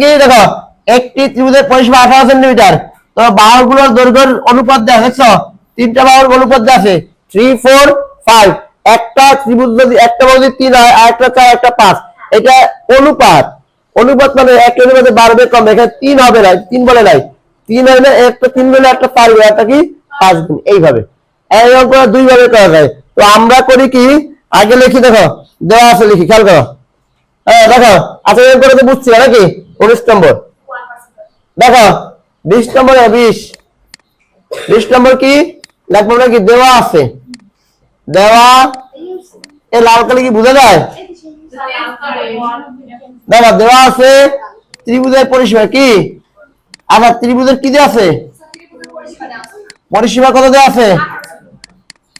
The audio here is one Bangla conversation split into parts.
কি দেখো? একটি ত্রিভুজের পরিসীমা আঠারো সেন্টিমিটার। তো অনুপাত তিনটা বাহুর অনুপাত আছে। থ্রি ফোর ফাইভ একটা ত্রিভুজ যদি একটা বাহু যদি তিন হয়, আর একটা চার, একটা পাঁচ। এটা অনুপাত। অনুপাত মানে একটা অনুপাতে বাড়বে কম, এখানে তিন হবে তিন বলে নাই। তিন একটা তিন বলে, একটা একটা কি? পাঁচ গুণ এইভাবে। এই অঙ্ক দুই ভাবে করা যায়। তো আমরা করি কি? আগে লিখি, দেখো। দেওয়া আছে, লিখি, খেয়াল করো। হ্যাঁ দেখো। আচ্ছা করে তো বুঝছি, নাকি? উনিশ নম্বর। দেখো, বিশ নম্বরে বিশ। বিশ নম্বর কি? লেখবো নাকি দেওয়া আছে। দেওয়া? এ লাল কালি কি বোঝা যায়? দেখো, দেওয়া আছে। ত্রিভুজের পরিসীমা কি? আবার ত্রিভুজের কি দেওয়া আছে? পরিসীমা কত দেওয়া আছে?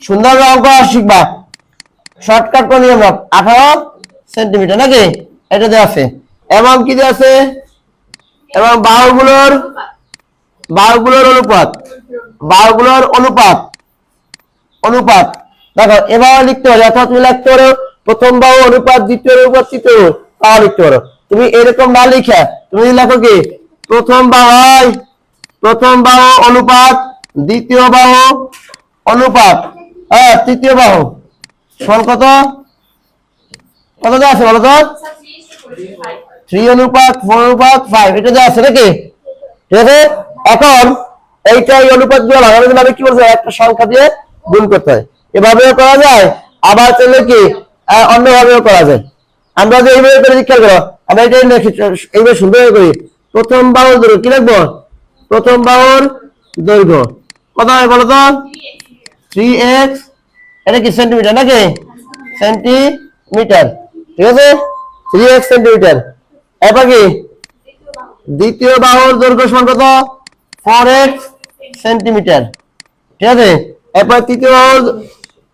সুন্দর অঙ্ক শিখবা। শর্টকাট করে নিয়ম আঠারো সেন্টিমিটার, নাকি? এটা দেওয়া আছে। এবং কি আছে? এবং বাহুগুলোর বাহুগুলোর অনুপাত। বাহুগুলোর অনুপাত। অনুপাত। দেখো, এভাবে লিখতে পারো অর্থাৎ তুমি লিখতে পারো, প্রথম বাহু অনুপাত, দ্বিতীয় অনুপাত, তৃতীয় তাও লিখতে পারো। তুমি এরকম না লিখে, তুমি লেখো কি? প্রথম বাহু প্রথম বাহু অনুপাত, দ্বিতীয় বাহু অনুপাত। হ্যাঁ তৃতীয় বাহু। সমান কত? কত আছে বলো তো? থ্রি অনুপাত অনুপাত এটা দেওয়া আছে নাকি? এখন অনুপাত কি একটা সংখ্যা দিয়ে গুণ করতে হয়। করা যায়, আবার কি করা যায়। আমরা যে এইভাবে করে, খেয়াল করো, আমরা এটা এইভাবে করি প্রথম বাহুর দৈর্ঘ্য কি লিখব প্রথম বাহুর দৈর্ঘ্য। কত হয় বলো তো? থ্রি এক্স এটা কি সেন্টিমিটার নাকি? সেন্টিমিটার ঠিক আছে? থ্রি এক্স সেন্টিমিটার এরপর কি? দ্বিতীয় বাহুর দৈর্ঘ্য সমান কত? ফোর এক্স সেন্টিমিটার ঠিক আছে? এরপর তৃতীয় বাহুর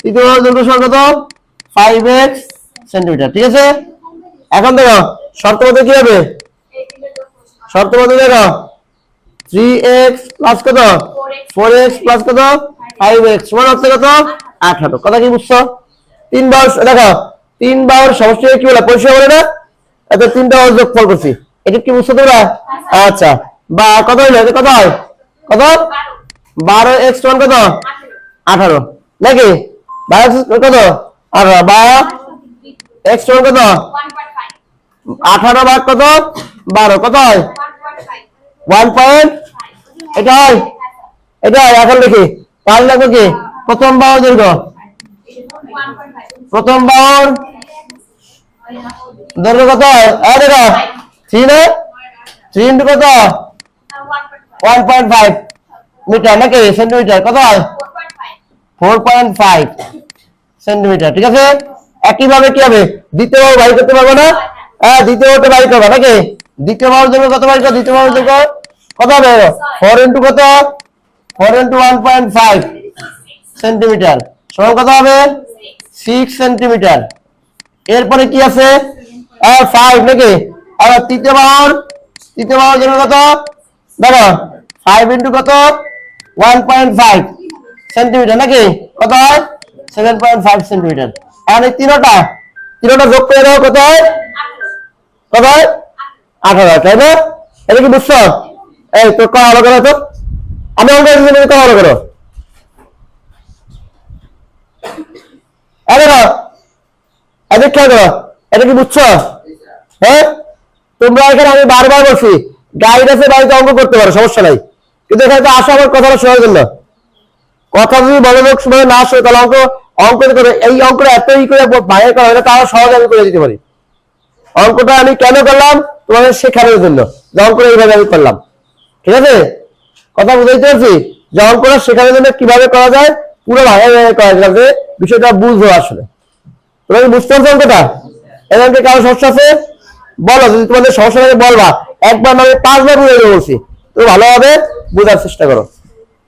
তৃতীয় বাহুর দৈর্ঘ্য সমান কত? ফাইভ এক্স সেন্টিমিটার ঠিক আছে? এখন দেখো, শর্ত মতো কি হবে? শর্ত মতো দেখো থ্রি এক্স প্লাস কত? ফোর এক্স প্লাস কত? ফাইভ এক্স সমান হচ্ছে কত? আঠারো। কথা কি বুঝছ? তিন বাহুর দেখো তিন বাহুর সমষ্টি কি বলে? পরিষ্কার বলে না এত তিনটা বাহুর যোগফল করছি। এটা কি বুঝছ তোমরা? আচ্ছা। বা কত হইল? এটা কত হয়? কত? বারো। এক্স সমান কত? আঠারো। নাকি? বারো কত? আঠারো। বা এক্স সমান কত? আঠারো ভাগ কত? বারো। কত হয়? ওয়ান পয়েন্ট এটা হয়? এটা হয়। এখন দেখি। তাহলে লাগবে কি? প্রথম বাহুর দৈর্ঘ্য? প্রথম বাহুর দৈর্ঘ্য কত দেখো থ্রি না কত ওয়ান পয়েন্ট ফাইভ মিটার নাকি? সেন্টিমিটার কত ফোর পয়েন্ট সেন্টিমিটার ঠিক আছে? একইভাবে কি হবে? দ্বিতীয় বাহু বাড়ি করতে পারব না? হ্যাঁ দ্বিতীয় বাহুটা বাড়ি করব, নাকি? দ্বিতীয় বাহুর জন্য কত বাড়ি করব? দ্বিতীয় বাহুর জন্য কত হবে? ফোর ইন্টু কত? Four into one point five centimetre সমান কত হবে? সিক্স সেন্টিমিটার এরপরে কি আছে? ফাইভ নাকি? আর তৃতীয় বাহুর তৃতীয় বাহুর জন্য কত? দেখো ফাইভ ইন্টু কত? ওয়ান পয়েন্ট ফাইভ সেন্টিমিটার নাকি? কত হয়? সেভেন পয়েন্ট ফাইভ সেন্টিমিটার এখন এই তিনোটা তিনোটা যোগ করে দাও, কত হয়? কত হয়? আঠারো। তাই না? এটা কি বুঝছ? এই তো কত ভালো করো তো? আমি অঙ্ক কত ভালো করো আরে না। খেয়াল করো এটা কি বুঝছ? হ্যাঁ? তোমরা এখানে আমি বারবার বলছি গাইড আছে, বাড়িতে অঙ্ক করতে পারো, সমস্যা নাই। কিন্তু এখানে তো আসো, আমার কথাটা শোনার জন্য। কথা যদি মনোযোগ সময় না আসে তাহলে অঙ্ক অঙ্ক করে, এই অঙ্কটা এত ই করে বাইরে করা হয় না তারা সহজে আমি করে দিতে পারি। অঙ্কটা আমি কেন করলাম? তোমাদের শেখানোর জন্য, যে অঙ্কটা এইভাবে আমি করলাম। ঠিক আছে? কথা বুঝাইতে পারছি? যে অঙ্কটা শেখানোর জন্য কীভাবে করা যায়? পুরো ভাগে করা যায় বিষয়টা বুঝব আসলে। তোমরা বুঝতে পারছ অঙ্কটা। এই অঙ্কে কারও সমস্যা আছে? বলো, যদি তোমাদের সমস্যা থাকে বলবা। একবার নয় পাঁচবার বুঝে বলছি। তুমি ভালোভাবে বোঝার চেষ্টা করো।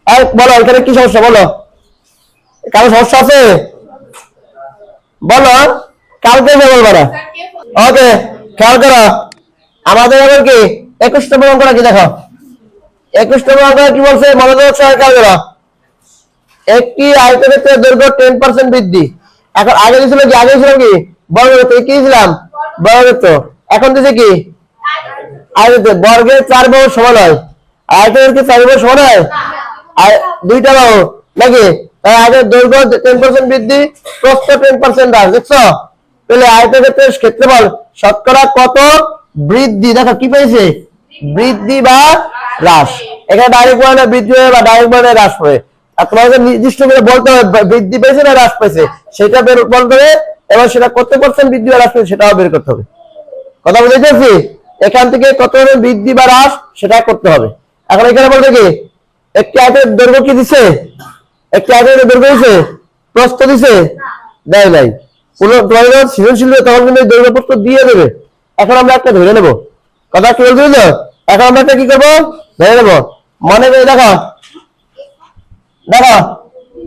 আর বলো, এখানে কি সমস্যা বলো? কারও সমস্যা আছে? বলো, কালকে বলব না? ওকে, খেয়াল করো। আমাদের এবার কি? একুশ নম্বর অঙ্কটা কি দেখো? একুশ নম্বর অঙ্কটা কি বলছে? মনোযোগ খেয়াল করো। একটি আয়তক্ষেত্রের দৈর্ঘ্য টেন পার্সেন্ট বৃদ্ধি। এখন আগে ছিল কি? আগে ছিল কি? বর্গক্ষেত্র। কি ছিলাম বর্গক্ষেত্র। এখন দিছে কি? আয়তে বর্গের চার বাহু সমান হয়। আয়তের কি চার বাহু সমান হয়? দুইটা বাহু। নাকি? আগে দৈর্ঘ্য টেন পার্সেন্ট বৃদ্ধি, প্রস্থ টেন পার্সেন্ট হ্রাস। দেখছ? তাহলে আয়তের ক্ষেত্রে ক্ষেত্রফল শতকরা কত? বৃদ্ধি। দেখো, কি পেয়েছে? বৃদ্ধি বা হ্রাস। এখানে ডাইরেক্ট মানে বৃদ্ধি হবে বা ডাইরেক্ট মানে হ্রাস হবে তোমাকে নির্দিষ্ট করে বলতে হবে বৃদ্ধি পেয়েছে না হ্রাস পেয়েছে? সেটা বের বলতে হবে এবং সেটা কত পার্সেন্ট বৃদ্ধি বা হ্রাস পেয়েছে সেটাও বের করতে হবে। কথা বুঝেছি এখান থেকে কত বৃদ্ধি বা হ্রাস সেটা করতে হবে। এখন এখানে বলতে কি? একটি আয়তের দৈর্ঘ্য কি দিছে? একটি আয়তের দৈর্ঘ্য দিছে? প্রস্ত দিছে? দেয় নাই। সৃজনশীল তখন কিন্তু দৈর্ঘ্য প্রস্থ দিয়ে দেবে। এখন আমরা একটা ধরে নেব। কথা কি বলতে এখন আমরা একটা কি করব? ধরে নেব। মনে করে দেখো। দেখো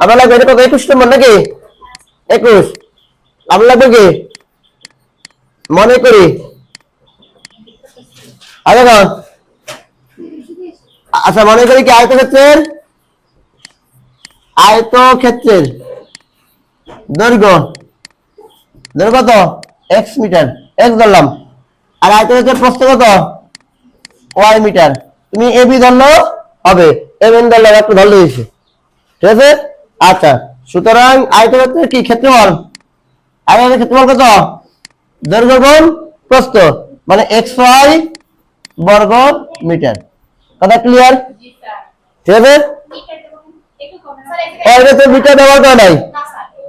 আমরা লাগবে এটা কত? একুশ নম্বর নাকি? একুশ। আমরা লাগবে কি? মনে করি। আচ্ছা মনে করি কি আয়ত ক্ষেত্রের আয়ত ক্ষেত্রের দৈর্ঘ্য। দৈর্ঘ্য কত? এক্স মিটার এক্স ধরলাম। আর আয়ত ক্ষেত্রের প্রস্থ কত? ওয়াই মিটার তুমি এবি ধরলো হবে। এম এন ধরলে একটু ধরলে দিয়েছি ঠিক আছে? আচ্ছা সুতরাং আয়ত ক্ষেত্রের কি? ক্ষেত্রফল। আয়তের ক্ষেত্রফল কত? দৈর্ঘ্য গুণ প্রস্থ মানে এক্স ওয়াই বর্গ মিটার। কথা ক্লিয়ার ঠিক আছে? এখানে তো মিটার ব্যবহার করা নাই।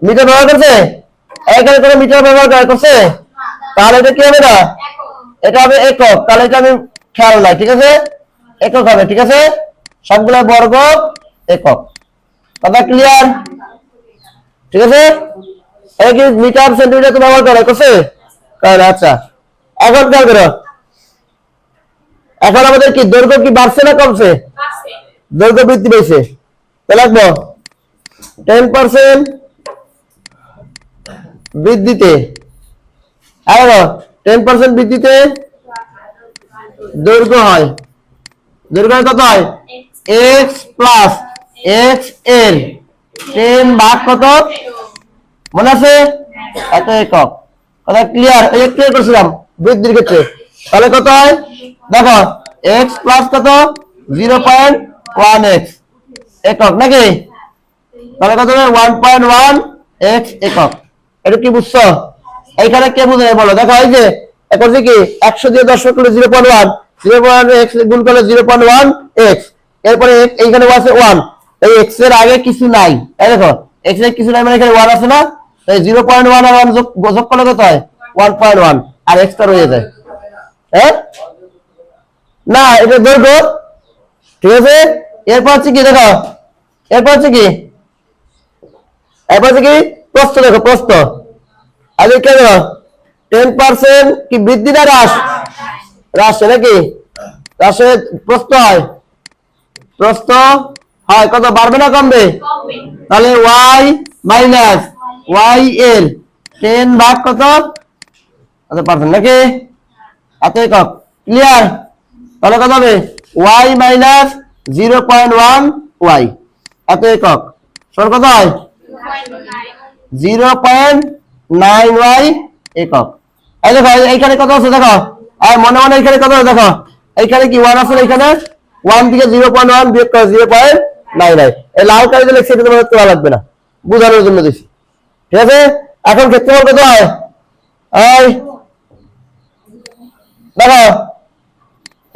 মিটার ব্যবহার করছে? এখানে কোনো মিটার ব্যবহার করা করছে? তাহলে এটা কি হবে না? এটা হবে একক। তাহলে এটা আমি খেয়াল নাই ঠিক আছে? একক হবে ঠিক আছে? সবগুলো বর্গ একক। কথা ক্লিয়ার ঠিক আছে? এটা কি মিটার সেন্টিমিটার তো ব্যবহার করা করছে? করে আচ্ছা। এখন খেয়াল করো। এখন আমাদের কি দৈর্ঘ্য কি বাড়ছে না কমছে? দৈর্ঘ্য বৃদ্ধি পেয়েছে। লাগবো টেন পার্সেন্ট বৃদ্ধিতে। আর টেন পার্সেন্ট বৃদ্ধিতে দৈর্ঘ্য হয়। দৈর্ঘ্য কত হয়? X plus x l ten ভাগ কত? মনে আছে? এত একক। কথা ক্লিয়ার এই ক্লিয়ার করছিলাম। বৃদ্ধির ক্ষেত্রে। তাহলে কত হয়? দেখো এক্স প্লাস কত? জিরো পয়েন্ট ওয়ান এক্স একক, নাকি? তাহলে কত ওয়ান পয়েন্ট ওয়ান এক্স একক। এটা কি বুঝছ? এইখানে কে বুঝে বলো? দেখো, এই যে এখন কি? একশো দিয়ে দশ করলে zero point one zero point x গুণ করলে জিরো পয়েন্ট ওয়ান এক্স এরপরে এইখানে আছে ওয়ান এই এক্সের আগে কিছু নাই। এই দেখো এক্সের কিছু নাই মানে এখানে ওয়ান আছে না? এই জিরো পয়েন্ট ওয়ান আর ওয়ান যোগ করলে কত হয়? ওয়ান পয়েন্ট ওয়ান আর এক্সটা রয়ে যায়। হ্যাঁ? না, এটা দৈর্ঘ্য। ঠিক আছে? এরপর হচ্ছে কি, দেখো। এরপর হচ্ছে কি? এরপর হচ্ছে কি? প্রস্থ দেখো, প্রস্থ। আগে কে দেখো? টেন পার্সেন্ট কি বৃদ্ধি না হ্রাস? হ্রাস নাকি? হ্রাসে প্রস্থ হয়। প্রস্থ হয় কত? বাড়বে না কমবে? তাহলে ওয়াই মাইনাস ওয়াই এর টেন ভাগ কত? কত পার্সেন্ট নাকি? এত একক। ক্লিয়ার তাহলে কত হবে? Y minus zero point one y. এত একক। সর কত হয়? জিরো পয়েন্ট নাইন ওয়াই একক। এই দেখো এইখানে কত আছে দেখো? আর মনে মনে এইখানে কত আছে দেখো? এইখানে কি ওয়ান আছে এইখানে? ওয়ান থেকে জিরো পয়েন্ট ওয়ান বিয়োগ করে জিরো পয়েন্ট নাইন নাই। এই লাল কালিতে লিখছে, এটা তোমার তোলা লাগবে না। বোঝানোর জন্য দিছি। ঠিক আছে? এখন ক্ষেত্রফল কত হয় দেখো,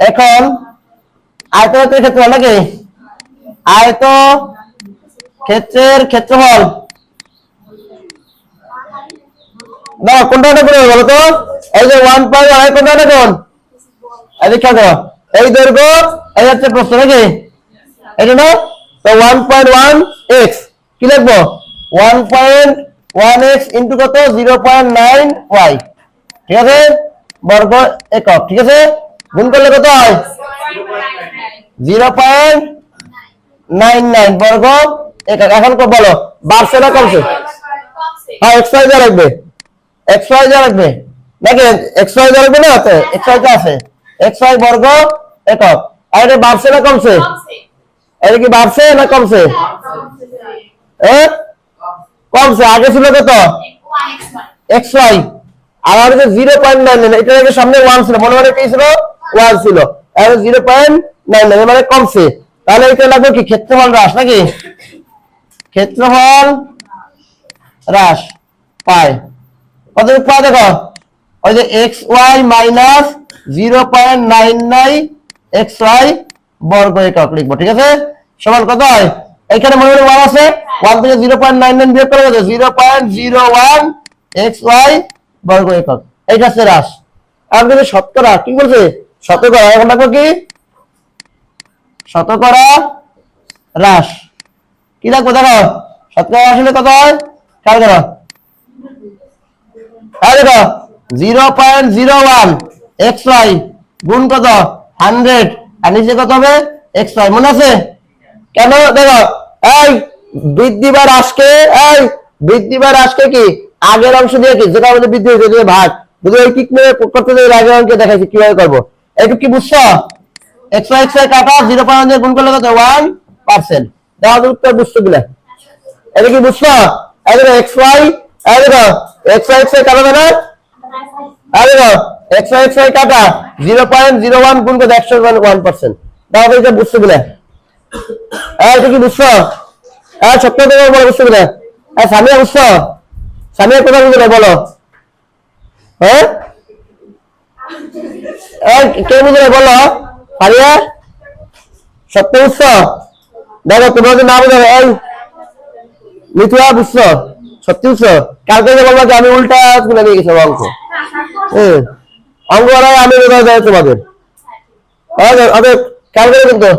এখন আয়তক্ষেত্রের ক্ষেত্রফল নাকি? আয়ত ক্ষেত্রের ক্ষেত্রফল। না কোনটা করে বলো তো? এই যে ওয়ান পয়েন্ট ওয়ান কোনটা কোন এই যে খেয়াল এই দৈর্ঘ্য, এই হচ্ছে প্রশ্ন নাকি? এটা না? তো ওয়ান পয়েন্ট ওয়ান এক্স কি লিখব? One point one x into কত? জিরো পয়েন্ট নাইন ওয়াই ঠিক আছে? বর্গ একক, ঠিক আছে? গুণ করলে কত হয়? জিরো পয়েন্ট নাইন নাইন বর্গ একক। এখন কো বলো, বাড়ছে না কমছে? হ্যাঁ এক্স ওয়াই যা রাখবে। এক্স ওয়াই যা রাখবে। নাকি? এক্স ওয়াই যা রাখবে না? তো ওয়াই যা আছে। এক্স ওয়াই বর্গ একক। আর এটা বাড়ছে না কমছে। এটা কি বাড়ছে না কমছে? কমছে। আগে ছিল কত? X Y. আর যে জিরো পয়েন্ট নাইন এটা আগে সামনে ওয়ান ছিল, মনে মনে কি ছিল? ওয়ান ছিল। জিরো পয়েন্ট নাইন নাইন মানে কমছে। তাহলে এটা লাগবে কি? ক্ষেত্রফল হ্রাস নাকি? ক্ষেত্রফল হ্রাস পায়। কত পায় দেখো? ওই যে x y minus zero point nine nine, x y বর্গ একক লিখব, ঠিক আছে? সমান কত হয়? এখানে মনে মনে ওয়ান আছে? ওয়ান থেকে জিরো পয়েন্ট নাইন নাইন বিয়োগ করে zero point zero one x y বর্গ একক এইটা হচ্ছে হ্রাস আর যদি শতকরা, কি বলছে? শতকরা, এখন দেখো কি? শতকরা হ্রাস কি দেখব, দেখো? শতকরা আসলে কত হয়? খেয়াল করো। হ্যাঁ দেখো zero point zero one x y গুণ কত? হান্ড্রেড আর নিচে কত হবে? এক্স ওয়াই মনে আছে? কেন? দেখো, এই বৃদ্ধি বা হ্রাসকে এই বৃদ্ধি বা হ্রাসকে কি? আগের অংশ দিয়ে কি? যেটা আমাদের বৃদ্ধি হয়েছে দিয়ে ভাগ। যদি ওই মেরে করতে যাই আগের অঙ্কে দেখাইছি, কীভাবে করব? একটু কি বুঝছ? এক্স ওয়াই এক্স ওয়াই কাটা, জিরো পয়েন্ট গুণ করলে কত? ওয়ান পার্সেন্ট দেখো উত্তর বুঝছ কিনা এটা কি বুঝছ? এই এক্স ওয়াই এই এক্স ওয়াই এক্স ওয়াই কাটা দেবে আর দেখো এক্স ওয়াই কাটা। জিরো পয়েন্ট জিরো গুণ করে একশো ওয়ান পার্সেন্ট দেখো এটা কিনা হ্যাঁ এটা কি বুঝছ? হ্যাঁ সত্য থেকে বলো বুঝছ কিনা হ্যাঁ সামিয়া, বুঝছ? সামিয়া কোথায় বুঝলো বলো। হ্যাঁ? কে বুঝলে, বলো? তোমরা যদি না বুঝো এই সত্যি বুঝছ? কালকে যে বলব যে আমি উল্টা তুলে নিয়ে গেছিলাম অঙ্ক হ্যাঁ অঙ্ক আমি বোঝা যায় তোমাদের। কালকে কিন্তু।